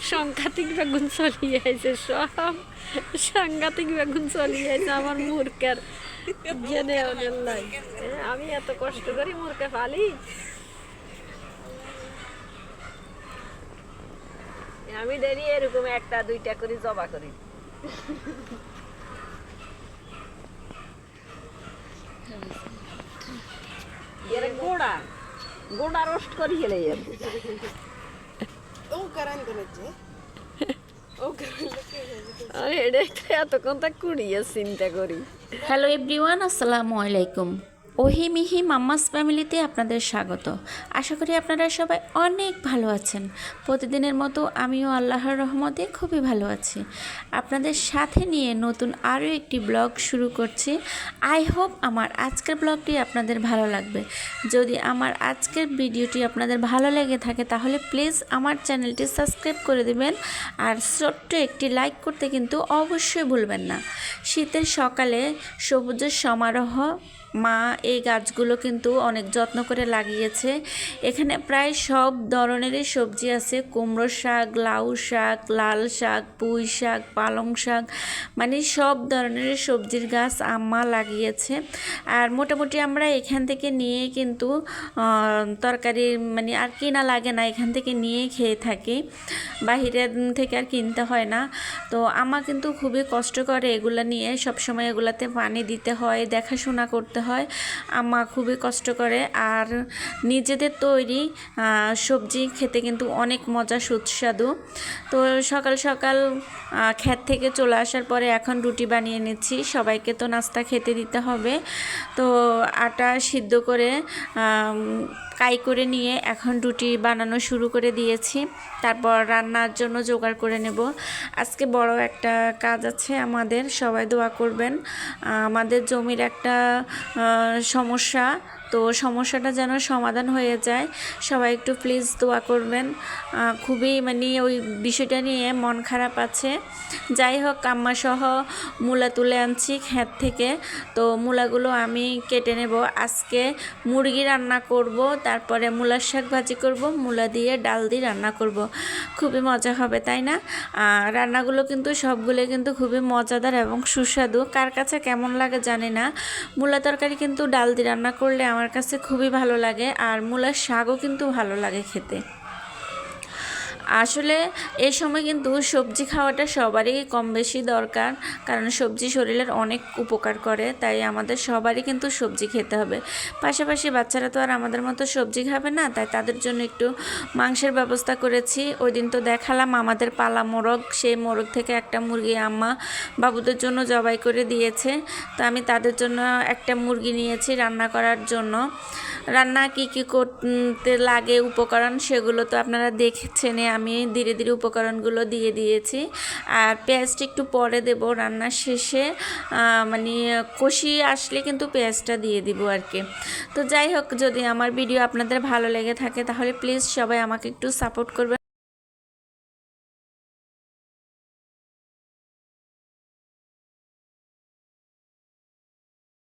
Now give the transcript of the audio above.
সাংঘাতিক বেগুন চলিয়ে আছে সব সাংঘাতিক বেগুন চলিয়ে আছে আমার মুরকার জেনে আমি এত কষ্ট করি পালি আমি দেরি এরকম একটা, দুইটা করে জবা করি। গোড়া গোড়া রোস্ট করি হেলে যাবে। ও কারণ করেছে এতক্ষণ তা কুড়িয়ে চিন্তা করি। হ্যালো এভরিওয়ান আসসালামু আলাইকুম। ওহি মিহি মাম্মাস ফ্যামিলিতে আপনাদের স্বাগত। আশা করি আপনারা সবাই অনেক ভালো আছেন। প্রতিদিনের মতো আমিও আল্লাহর রহমতে খুবই ভালো আছি। আপনাদের সাথে নিয়ে নতুন আরও একটি ব্লগ শুরু করছি। আই হোপ আমার আজকের ব্লগটি আপনাদের ভালো লাগবে। যদি আমার আজকের ভিডিওটি আপনাদের ভালো লেগে থাকে, তাহলে প্লিজ আমার চ্যানেলটি সাবস্ক্রাইব করে দেবেন। আর ছোট্ট একটি লাইক করতে কিন্তু অবশ্যই ভুলবেন না। শীতের সকালে সবুজের সমারোহ মা এই গাছগুলো কিন্তু অনেক যত্ন করে লাগিয়েছে। এখানে প্রায় সব ধরনেরই সবজি আছে। কুমড়ো শাক, লাউ শাক, লাল শাক, পুঁই শাক, পালং শাক মানে সব ধরনের সবজির গাছ আম্মা লাগিয়েছে। আর মোটামুটি আমরা এখান থেকে নিয়ে কিন্তু তরকারি মানে আর কিনা লাগে না, এখান থেকে নিয়ে খেয়ে থাকি। বাহিরে থেকে আর কিনতে হয় না। তো আমা কিন্তু খুবই কষ্ট করে এগুলা নিয়ে সবসময় এগুলাতে পানি দিতে হয়, দেখাশোনা করতে হয়। আমা খুবই কষ্ট করে। আর নিজেদের তৈরি সবজি খেতে কিন্তু অনেক মজা, সুস্বাদু। তো সকাল সকাল খেত থেকে চলে আসার পরে এখন রুটি বানিয়ে নিচ্ছি। সবাইকে তো নাস্তা খেতে দিতে হবে। তো আটা সিদ্ধ করে কাই করে নিয়ে এখন রুটি বানানো শুরু করে দিয়েছি। তারপর রান্নার জন্য জোগাড় করে নেব। আজকে বড় একটা কাজ আছে আমাদের, সবাই দোয়া করবেন। আমাদের জমির একটা সমস্যা। তো সমস্যাটা যেন সমাধান হয়ে যায়। সবাই একটু প্লিজ দোয়া করবেন। খুবই মানে ওই বিষয়টা নিয়ে মন খারাপ আছে। যাই হোক, আম্মা সহ মূলা তুলে আনছি ক্ষেত থেকে। তো মূলাগুলো আমি কেটে নেব। আজকে মুরগি রান্না করব, তারপরে মূলার শাক ভাজি করব, মূলা দিয়ে ডাল দিয়ে রান্না করব। খুবই মজা হবে, তাই না? রান্নাগুলো কিন্তু সবগুলো কিন্তু খুবই মজাদার এবং সুস্বাদু। কার কাছে কেমন লাগে জানি না। মূলা তরকারি কিন্তু ডাল দিয়ে রান্না করলে আমার কাছে খুবই ভালো লাগে। আর মূলার শাকও কিন্তু ভালো লাগে খেতে। আসলে এ সময় কিন্তু সবজি খাওয়াটা সবারই কম বেশি দরকার, কারণ সবজি শরীরের অনেক উপকার করে, তাই আমাদের সবারই কিন্তু সবজি খেতে হবে। পাশাপাশি বাচ্চারা তো আর আমাদের মতো সবজি খাবে না, তাই তাদের জন্য একটু মাংসের ব্যবস্থা করেছি। ওই দিন তো দেখালাম আমাদের পালা মোরগ, সেই মোরগ থেকে একটা মুরগি আম্মা বাবুদের জন্য জবাই করে দিয়েছে। তো আমি তাদের জন্য একটা মুরগি নিয়েছি রান্না করার জন্য। রান্না কি কি করতে লাগে, উপকরণ সেগুলো তো আপনারা দেখছেন আমি ধীরে ধীরে উপকরণগুলো দিয়ে দিয়েছি। আর পেঁয়াজটা একটু পরে দেব রান্নার শেষে। মানে কষিয়ে আসলে কিন্তু পেঁয়াজটা দিয়ে দিব আর কি। তো যাই হোক, যদি আমার ভিডিও আপনাদের ভালো লেগে থাকে তাহলে প্লিজ সবাই আমাকে একটু সাপোর্ট করবেন।